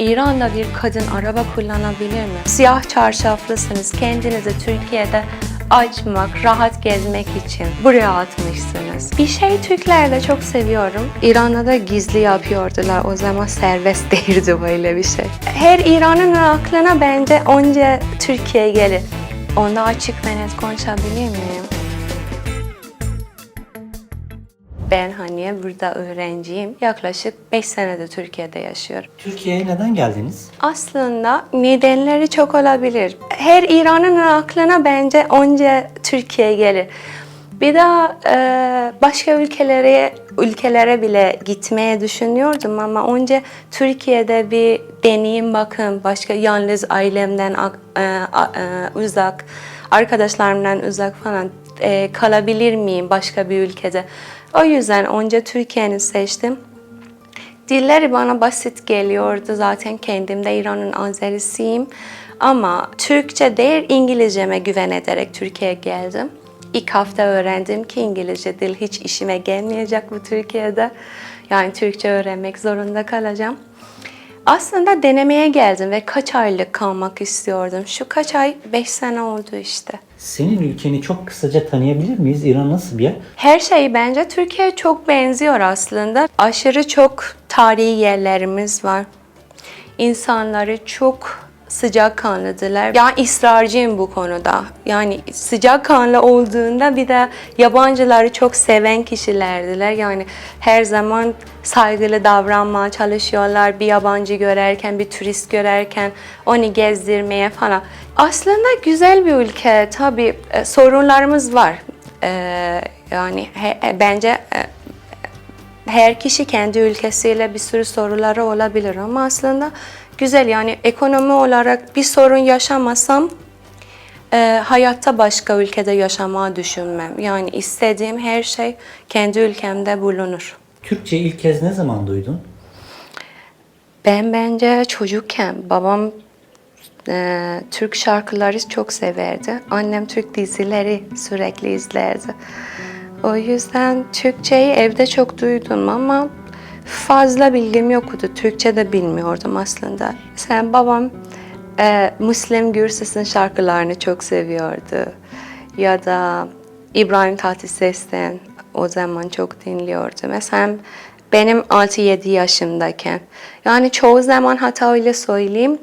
İran'da bir kadın araba kullanabilir mi? Siyah çarşaflısınız. Kendinizi Türkiye'de açmak, rahat gezmek için buraya atmışsınız. Bir şey Türkler çok seviyorum. İran'da da gizli yapıyordular. O zaman serbest değildi böyle bir şey. Her İran'ın aklına bence önce Türkiye gelir. Onda açık ve net konuşabilir miyim? Ben Haniye, burada öğrenciyim. Yaklaşık 5 senedir Türkiye'de yaşıyorum. Türkiye'ye neden geldiniz? Aslında nedenleri çok olabilir. Her İran'ın aklına bence önce Türkiye gelir. Bir daha e, başka ülkelere ülkelere bile gitmeye düşünüyordum ama önce Türkiye'de bir deneyim bakın. Başka yalnız ailemden e, e, uzak, arkadaşlarımdan uzak falan e, kalabilir miyim başka bir ülkede? O yüzden önce Türkiye'ni seçtim. Dilleri bana basit geliyordu zaten kendim de İran'ın Azerisiyim. Ama Türkçe değil İngilizceme güven ederek Türkiye'ye geldim. İlk hafta öğrendim ki İngilizce dil hiç işime gelmeyecek bu Türkiye'de. Yani Türkçe öğrenmek zorunda kalacağım. Aslında denemeye geldim ve kaç aylık kalmak istiyordum. Şu kaç ay? 5 sene oldu işte. Senin ülkeni çok kısaca tanıyabilir miyiz? İran nasıl bir yer? Her şey bence Türkiye'ye çok benziyor aslında. Aşırı çok tarihi yerlerimiz var. İnsanları çok sıcakkanlıdılar. Yani ısrarcıyım bu konuda. Yani sıcakkanlı olduğunda bir de yabancıları çok seven kişilerdiler. Yani her zaman saygılı davranmaya çalışıyorlar. Bir yabancı görerken, bir turist görerken onu gezdirmeye falan. Aslında güzel bir ülke. Tabii e, sorunlarımız var. E, yani e, bence her kişi kendi ülkesiyle bir sürü soruları olabilir ama aslında güzel yani ekonomi olarak bir sorun yaşamasam e, hayatta başka ülkede yaşamayı düşünmem. Yani istediğim her şey kendi ülkemde bulunur. Türkçe ilk kez ne zaman duydun? Ben bence çocukken babam e, Türk şarkıları çok severdi. Annem Türk dizileri sürekli izlerdi. O yüzden Türkçeyi evde çok duydum ama fazla bilgim yoktu. Türkçe de bilmiyordum aslında. Sen babam e, Müslüm Gürses'in şarkılarını çok seviyordu. Ya da İbrahim Tatlıses'ten o zaman çok dinliyordu. Mesela benim 6-7 yaşımdayken. Yani çoğu zaman hatta öyle söyleyeyim.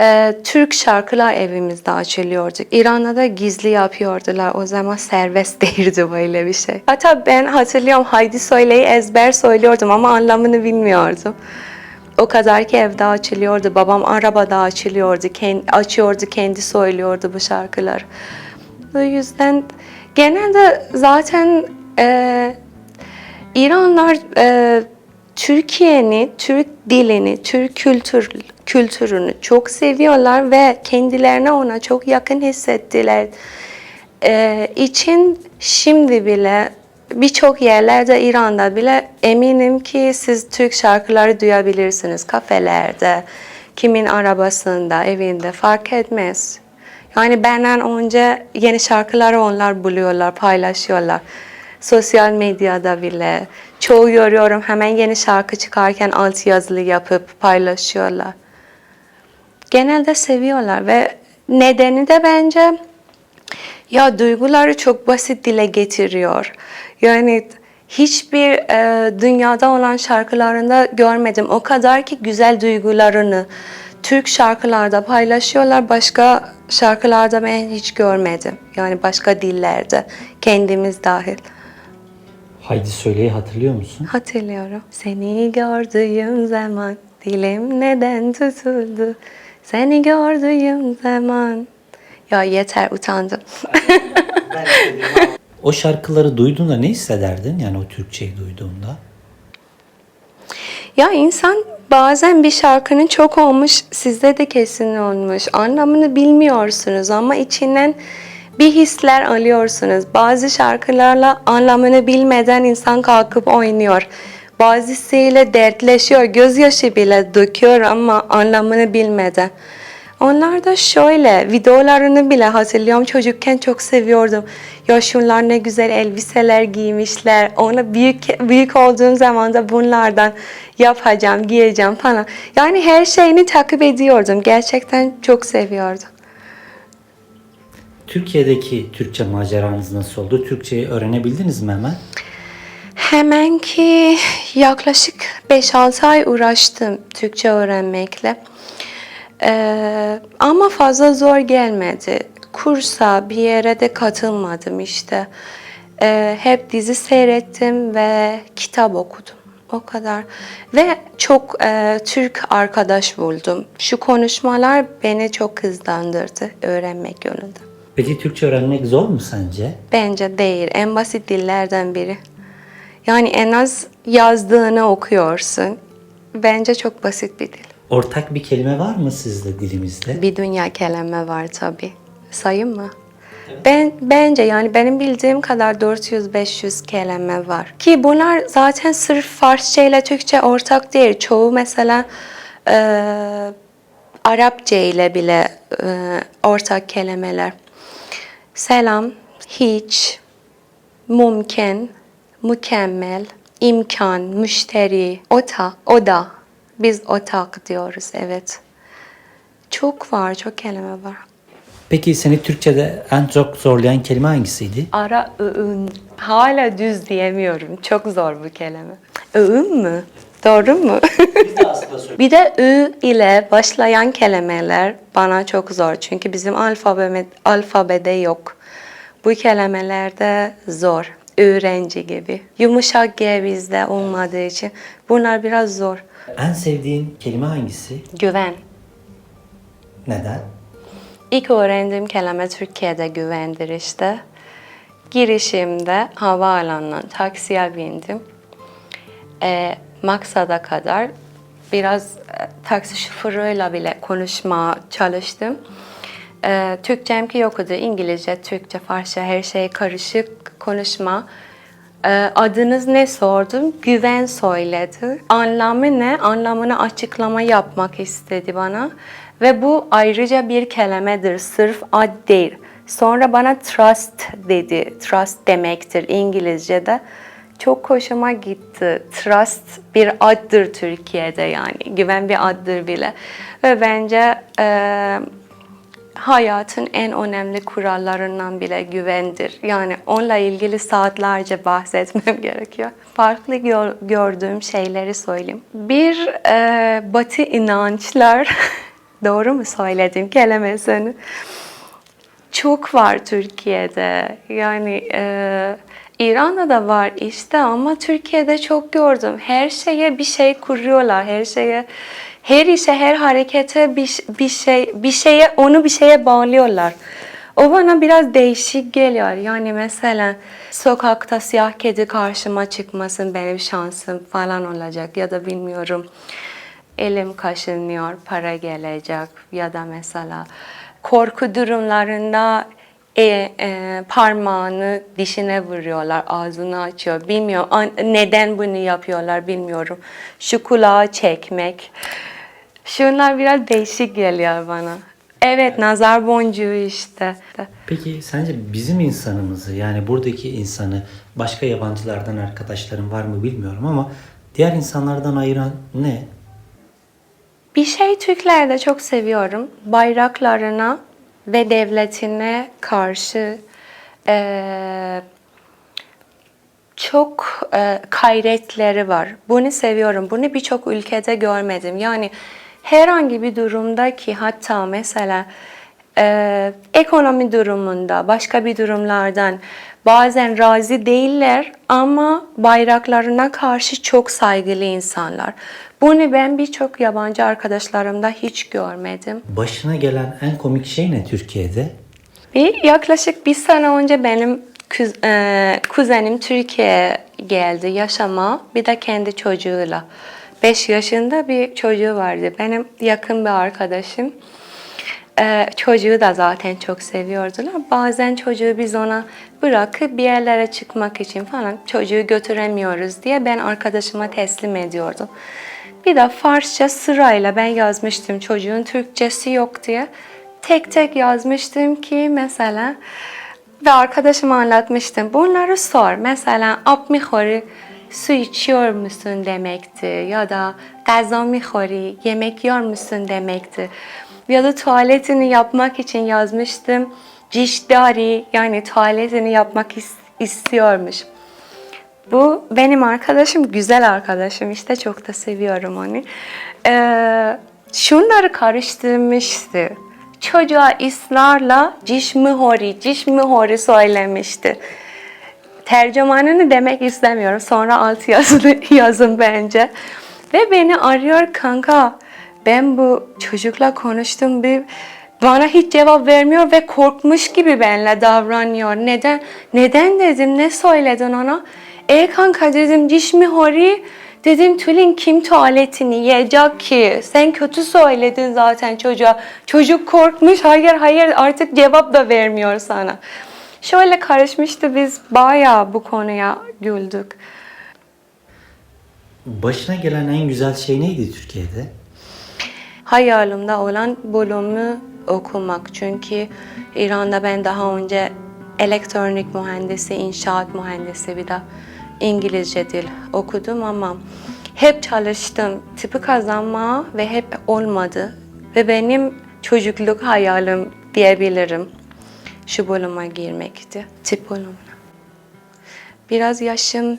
E, Türk şarkılar evimizde açılıyordu. İran'da da gizli yapıyordular. O zaman serbest değildi böyle bir şey. Hatta ben hatırlıyorum Haydi Söyle'yi ezber söylüyordum ama anlamını bilmiyordum. O kadar ki evde açılıyordu. Babam arabada açılıyordu. Kendi, açıyordu, kendi söylüyordu bu şarkılar. O yüzden genelde zaten e, İranlar e, Türkiye'ni, Türk dilini, Türk kültür, kültürünü çok seviyorlar ve kendilerine ona çok yakın hissettiler. E, için şimdi bile birçok yerlerde İran'da bile eminim ki siz Türk şarkıları duyabilirsiniz kafelerde, kimin arabasında, evinde fark etmez. Yani benden önce yeni şarkıları onlar buluyorlar, paylaşıyorlar. Sosyal medyada bile. Çoğu görüyorum hemen yeni şarkı çıkarken alt yazılı yapıp paylaşıyorlar. Genelde seviyorlar ve nedeni de bence ya duyguları çok basit dile getiriyor. Yani hiçbir e, dünyada olan şarkılarında görmedim. O kadar ki güzel duygularını Türk şarkılarda paylaşıyorlar. Başka şarkılarda ben hiç görmedim. Yani başka dillerde kendimiz dahil. Haydi Söyle'yi hatırlıyor musun? Hatırlıyorum. Seni gördüğüm zaman dilim neden tutuldu? Seni gördüğüm zaman. Ya yeter utandım. O şarkıları duyduğunda ne hissederdin? Yani o Türkçeyi duyduğunda. Ya insan bazen bir şarkının çok olmuş, sizde de kesin olmuş. Anlamını bilmiyorsunuz ama içinden bir hisler alıyorsunuz. Bazı şarkılarla anlamını bilmeden insan kalkıp oynuyor. Bazısıyla dertleşiyor, gözyaşı bile döküyor ama anlamını bilmeden. Onlar da şöyle videolarını bile hatırlıyorum. Çocukken çok seviyordum. Ya şunlar ne güzel elbiseler giymişler. Ona büyük büyük olduğum zaman da bunlardan yapacağım, giyeceğim falan. Yani her şeyini takip ediyordum. Gerçekten çok seviyordum. Türkiye'deki Türkçe maceranız nasıl oldu? Türkçeyi öğrenebildiniz mi hemen? Hemen ki yaklaşık 5-6 ay uğraştım Türkçe öğrenmekle. Ee, ama fazla zor gelmedi. Kursa bir yere de katılmadım işte. Ee, hep dizi seyrettim ve kitap okudum. O kadar. Ve çok e, Türk arkadaş buldum. Şu konuşmalar beni çok hızlandırdı öğrenmek yönünde. Peki Türkçe öğrenmek zor mu sence? Bence değil. En basit dillerden biri. Yani en az yazdığını okuyorsun. Bence çok basit bir dil. Ortak bir kelime var mı sizde dilimizde? Bir dünya kelime var tabii. Sayayım mı? Ben bence yani benim bildiğim kadar 400-500 kelime var. Ki bunlar zaten sırf Farsça ile Türkçe ortak değil. Çoğu mesela e, Arapça ile bile e, ortak kelimeler. Selam, hiç, mümkün, mükemmel, imkan, müşteri, ota, oda. Biz otak diyoruz, evet. Çok var, çok kelime var. Peki seni Türkçe'de en çok zorlayan kelime hangisiydi? Ara öğün. Hala düz diyemiyorum. Çok zor bu kelime. Öğün mü? Doğru mu? bir de ü ile başlayan kelimeler bana çok zor. Çünkü bizim alfabe, alfabede yok. Bu kelimeler de zor. Öğrenci gibi. Yumuşak G bizde olmadığı için bunlar biraz zor. En sevdiğin kelime hangisi? Güven. Neden? İlk öğrendiğim kelime Türkiye'de güvendir işte. Girişimde havaalanından taksiye bindim. E, maksada kadar biraz e, taksi şoförüyle bile konuşma çalıştım. E, Türkçem ki yoktu. İngilizce, Türkçe, Farsça her şey karışık konuşma. E, adınız ne sordum? Güven söyledi. Anlamı ne? Anlamını açıklama yapmak istedi bana. Ve bu ayrıca bir kelimedir. Sırf ad değil. Sonra bana trust dedi. Trust demektir İngilizce'de. Çok hoşuma gitti. Trust bir addır Türkiye'de yani. Güven bir addır bile. Ve bence e, hayatın en önemli kurallarından bile güvendir. Yani onunla ilgili saatlerce bahsetmem gerekiyor. Farklı gör- gördüğüm şeyleri söyleyeyim. Bir e, batı inançlar, doğru mu söyledim kelimesini? Çok var Türkiye'de. Yani e, İran'da da var işte ama Türkiye'de çok gördüm. Her şeye bir şey kuruyorlar. Her şeye her işe, her harekete bir, bir şey bir şeye onu bir şeye bağlıyorlar. O bana biraz değişik geliyor. Yani mesela sokakta siyah kedi karşıma çıkmasın benim şansım falan olacak ya da bilmiyorum. Elim kaşınıyor, para gelecek ya da mesela korku durumlarında e, e, parmağını dişine vuruyorlar, ağzını açıyor. Bilmiyorum neden bunu yapıyorlar bilmiyorum. Şu kulağı çekmek. Şunlar biraz değişik geliyor bana. Evet, nazar boncuğu işte. Peki sence bizim insanımızı yani buradaki insanı başka yabancılardan arkadaşların var mı bilmiyorum ama diğer insanlardan ayıran ne? Bir şey Türklerde çok seviyorum. Bayraklarına ve devletine karşı eee, çok eee, gayretleri var. Bunu seviyorum. Bunu birçok ülkede görmedim. Yani herhangi bir durumda ki hatta mesela eee, ekonomi durumunda, başka bir durumlardan bazen razı değiller ama bayraklarına karşı çok saygılı insanlar. Bunu ben birçok yabancı arkadaşlarımda hiç görmedim. Başına gelen en komik şey ne Türkiye'de? Bir yaklaşık bir sene önce benim kuz- e, kuzenim Türkiye'ye geldi yaşama. Bir de kendi çocuğuyla. 5 yaşında bir çocuğu vardı. Benim yakın bir arkadaşım. Ee, çocuğu da zaten çok seviyordular. Bazen çocuğu biz ona bırakıp bir yerlere çıkmak için falan çocuğu götüremiyoruz diye ben arkadaşıma teslim ediyordum. Bir de Farsça sırayla ben yazmıştım çocuğun Türkçesi yok diye. Tek tek yazmıştım ki mesela ve arkadaşıma anlatmıştım. Bunları sor. Mesela ap mikhori su içiyor musun demekti ya da gazan mikhori yemek yiyor musun demekti. Ya da tuvaletini yapmak için yazmıştım. Cişdari yani tuvaletini yapmak is- istiyormuş. Bu benim arkadaşım, güzel arkadaşım işte çok da seviyorum onu. Ee, şunları karıştırmıştı. Çocuğa ısrarla ciş mihori, ciş mihori söylemişti. Tercümanını demek istemiyorum. Sonra alt yazını yazın bence. Ve beni arıyor kanka. Ben bu çocukla konuştum bir bana hiç cevap vermiyor ve korkmuş gibi benimle davranıyor. Neden? Neden dedim? Ne söyledin ona? E kanka dedim diş mi hori? Dedim Tülin kim tuvaletini yiyecek ki? Sen kötü söyledin zaten çocuğa. Çocuk korkmuş. Hayır hayır artık cevap da vermiyor sana. Şöyle karışmıştı biz bayağı bu konuya güldük. Başına gelen en güzel şey neydi Türkiye'de? hayalimde olan bölümü okumak. Çünkü İran'da ben daha önce elektronik mühendisi, inşaat mühendisi bir de İngilizce dil okudum ama hep çalıştım tipi kazanma ve hep olmadı. Ve benim çocukluk hayalim diyebilirim şu bölüme girmekti, tip bölümüne. Biraz yaşım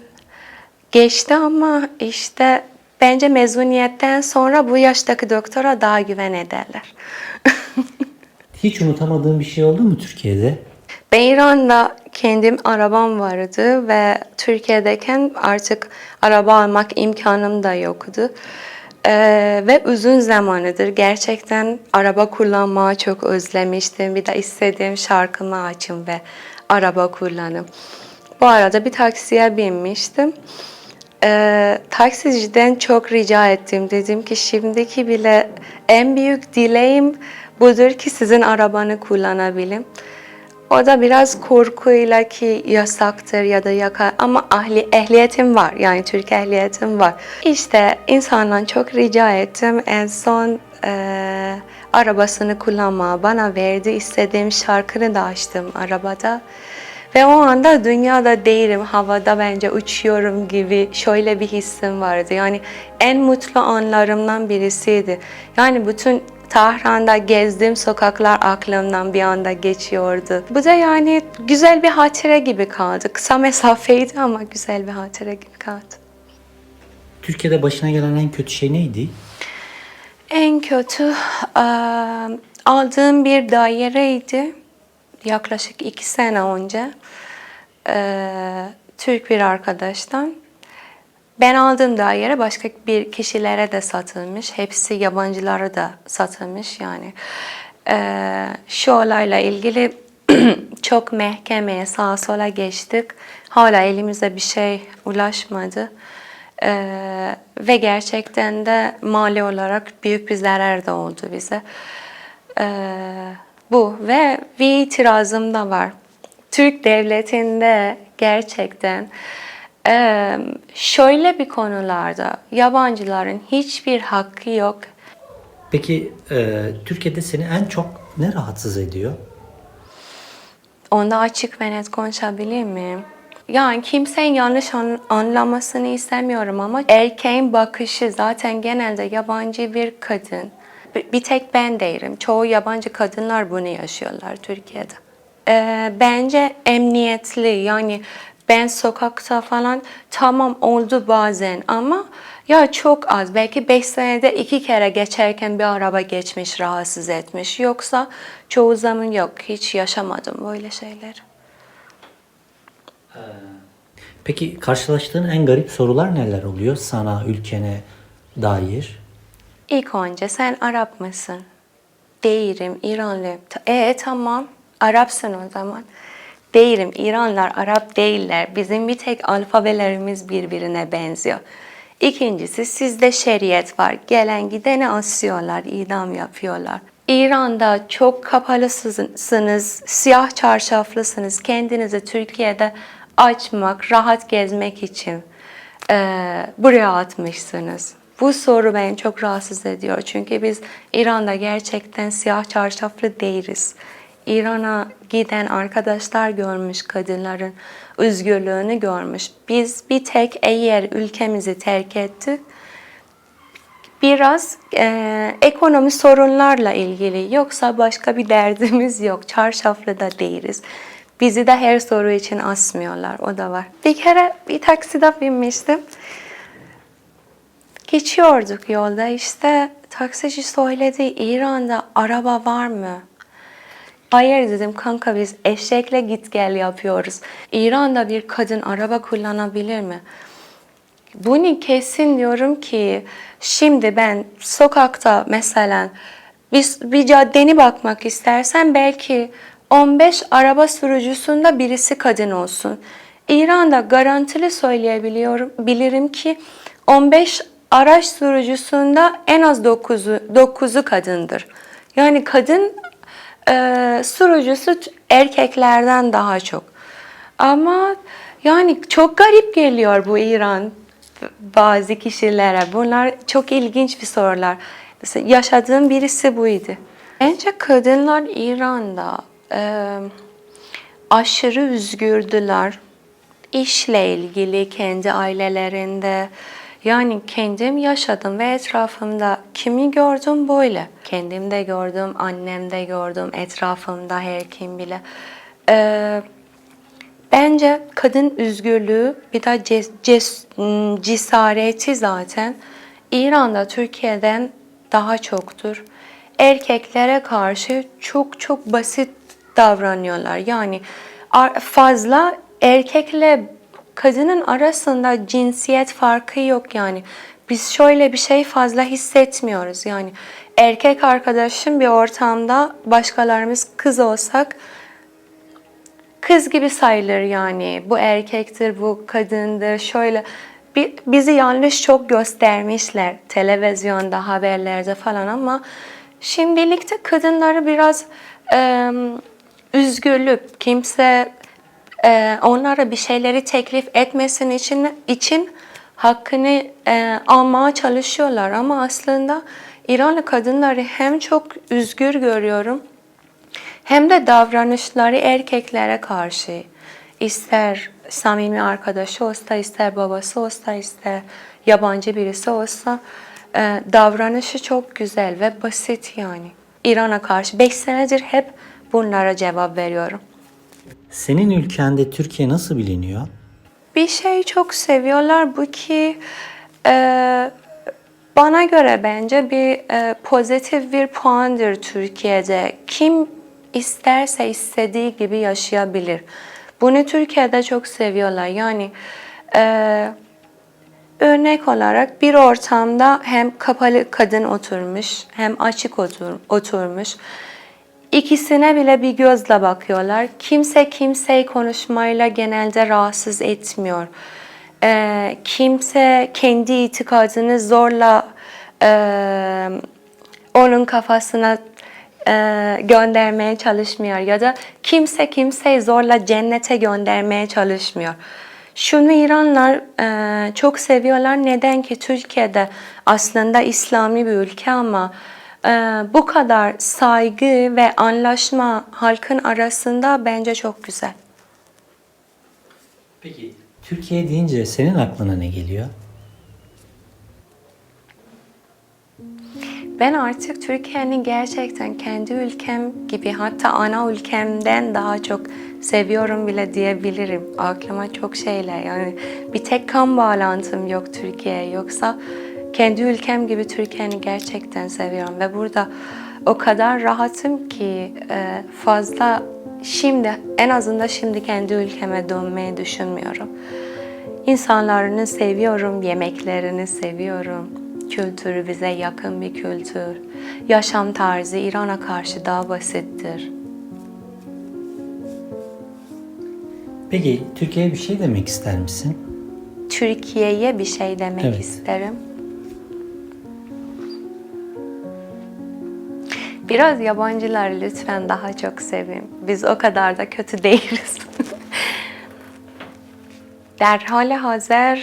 geçti ama işte bence mezuniyetten sonra bu yaştaki doktora daha güven ederler. Hiç unutamadığın bir şey oldu mu Türkiye'de? Ben İran'da kendim arabam vardı ve Türkiye'deyken artık araba almak imkanım da yoktu. Ee, ve uzun zamanıdır gerçekten araba kullanmayı çok özlemiştim. Bir de istediğim şarkımı açım ve araba kullanım. Bu arada bir taksiye binmiştim. Ee, taksiciden çok rica ettim. Dedim ki şimdiki bile en büyük dileğim budur ki sizin arabanı kullanabileyim. O da biraz korkuyla ki yasaktır ya da yaka ama ahli, ehliyetim var yani Türk ehliyetim var. İşte insandan çok rica ettim. En son e, arabasını kullanma bana verdi. İstediğim şarkını da açtım arabada. Ve o anda dünyada değilim, havada bence uçuyorum gibi şöyle bir hissim vardı. Yani en mutlu anlarımdan birisiydi. Yani bütün Tahran'da gezdiğim sokaklar aklımdan bir anda geçiyordu. Bu da yani güzel bir hatıra gibi kaldı. Kısa mesafeydi ama güzel bir hatıra gibi kaldı. Türkiye'de başına gelen en kötü şey neydi? En kötü aldığım bir daireydi. Yaklaşık iki sene önce. Türk bir arkadaştan. Ben aldığım daire başka bir kişilere de satılmış. Hepsi yabancılara da satılmış yani. Eee, şu olayla ilgili çok mahkemeye sağa sola geçtik. Hala elimize bir şey ulaşmadı. Ee, ve gerçekten de mali olarak büyük bir zarar da oldu bize. Ee, bu ve bir itirazım da var. Türk devletinde gerçekten e, şöyle bir konularda yabancıların hiçbir hakkı yok. Peki e, Türkiye'de seni en çok ne rahatsız ediyor? Onda açık ve net konuşabilir miyim? Yani kimsenin yanlış an- anlamasını istemiyorum ama erkeğin bakışı zaten genelde yabancı bir kadın. Bir, bir tek ben değilim. Çoğu yabancı kadınlar bunu yaşıyorlar Türkiye'de. Ee, bence emniyetli yani ben sokakta falan tamam oldu bazen ama ya çok az belki 5 senede iki kere geçerken bir araba geçmiş rahatsız etmiş yoksa çoğu zaman yok hiç yaşamadım böyle şeyler. Peki karşılaştığın en garip sorular neler oluyor sana, ülkene dair? İlk önce sen Arap mısın? Değilim, İranlıyım. Ta- E tamam, Arapsın o zaman. Değilim, İranlar Arap değiller. Bizim bir tek alfabelerimiz birbirine benziyor. İkincisi sizde şeriyet var. Gelen gideni asıyorlar, idam yapıyorlar. İran'da çok kapalısınız, siyah çarşaflısınız. Kendinizi Türkiye'de açmak, rahat gezmek için eee, buraya atmışsınız. Bu soru beni çok rahatsız ediyor. Çünkü biz İran'da gerçekten siyah çarşaflı değiliz. İran'a giden arkadaşlar görmüş kadınların özgürlüğünü görmüş. Biz bir tek eğer ülkemizi terk ettik biraz e, ekonomi sorunlarla ilgili yoksa başka bir derdimiz yok. Çarşaflı da değiliz. Bizi de her soru için asmıyorlar. O da var. Bir kere bir takside binmiştim. Geçiyorduk yolda işte taksici söyledi İran'da araba var mı? Hayır dedim kanka biz eşekle git gel yapıyoruz. İran'da bir kadın araba kullanabilir mi? Bunu kesin diyorum ki şimdi ben sokakta mesela bir, bir caddeni bakmak istersen belki 15 araba sürücüsünde birisi kadın olsun. İran'da garantili söyleyebiliyorum bilirim ki 15 araç sürücüsünde en az 9'u 9'u kadındır. Yani kadın e, sürücüsü t- erkeklerden daha çok. Ama yani çok garip geliyor bu İran bazı kişilere. Bunlar çok ilginç bir sorular. Mesela yaşadığım birisi buydu. Bence kadınlar İran'da e, aşırı üzgürdüler. İşle ilgili kendi ailelerinde. Yani kendim yaşadım ve etrafımda kimi gördüm böyle. Kendim de gördüm, annem de gördüm, etrafımda her kim bile. Ee, Bence kadın özgürlüğü bir de ces, ces, m, cesareti zaten İran'da Türkiye'den daha çoktur. Erkeklere karşı çok çok basit davranıyorlar. Yani fazla erkekle kadının arasında cinsiyet farkı yok yani. Biz şöyle bir şey fazla hissetmiyoruz. Yani erkek arkadaşım bir ortamda başkalarımız kız olsak kız gibi sayılır yani. Bu erkektir, bu kadındır. Şöyle bi- bizi yanlış çok göstermişler televizyonda, haberlerde falan ama şimdilik de kadınları biraz e, üzgürlük, kimse e, onlara bir şeyleri teklif etmesin için için hakkını e, almaya çalışıyorlar ama aslında İranlı kadınları hem çok üzgür görüyorum hem de davranışları erkeklere karşı ister samimi arkadaşı olsa, ister babası olsa, ister yabancı birisi olsa e, davranışı çok güzel ve basit yani. İran'a karşı 5 senedir hep bunlara cevap veriyorum. Senin ülkende Türkiye nasıl biliniyor? Bir şey çok seviyorlar bu ki e, bana göre bence bir e, pozitif bir puandır Türkiye'de. Kim isterse istediği gibi yaşayabilir. Bunu Türkiye'de çok seviyorlar. Yani e, örnek olarak bir ortamda hem kapalı kadın oturmuş hem açık otur, oturmuş. İkisine bile bir gözle bakıyorlar. Kimse kimseyi konuşmayla genelde rahatsız etmiyor. Ee, kimse kendi itikadını zorla e, onun kafasına e, göndermeye çalışmıyor ya da kimse kimseyi zorla cennete göndermeye çalışmıyor. Şunu İranlar e, çok seviyorlar. Neden ki Türkiye'de aslında İslami bir ülke ama e, bu kadar saygı ve anlaşma halkın arasında bence çok güzel. Peki Türkiye deyince senin aklına ne geliyor? Ben artık Türkiye'nin gerçekten kendi ülkem gibi hatta ana ülkemden daha çok seviyorum bile diyebilirim. Aklıma çok şeyler yani bir tek kan bağlantım yok Türkiye'ye yoksa kendi ülkem gibi Türkiye'ni gerçekten seviyorum ve burada o kadar rahatım ki e, fazla şimdi en azından şimdi kendi ülkeme dönmeyi düşünmüyorum. İnsanlarını seviyorum, yemeklerini seviyorum. Kültürü bize yakın bir kültür. Yaşam tarzı İran'a karşı daha basittir. Peki Türkiye'ye bir şey demek ister misin? Türkiye'ye bir şey demek Evet. isterim. Biraz yabancıları lütfen daha çok sevin. Biz o kadar da kötü değiliz. در حال حاضر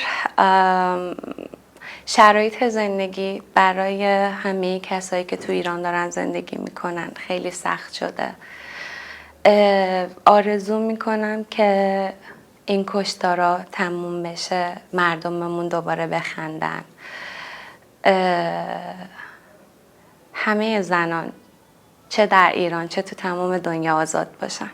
شرایط زندگی برای همه کسایی که تو ایران دارن زندگی می‌کنن خیلی سخت شده آرزو می‌کنم که این کشتارا تموم بشه مردممون دوباره بخندن همه زنان چه در ایران چه تو تمام دنیا آزاد باشن.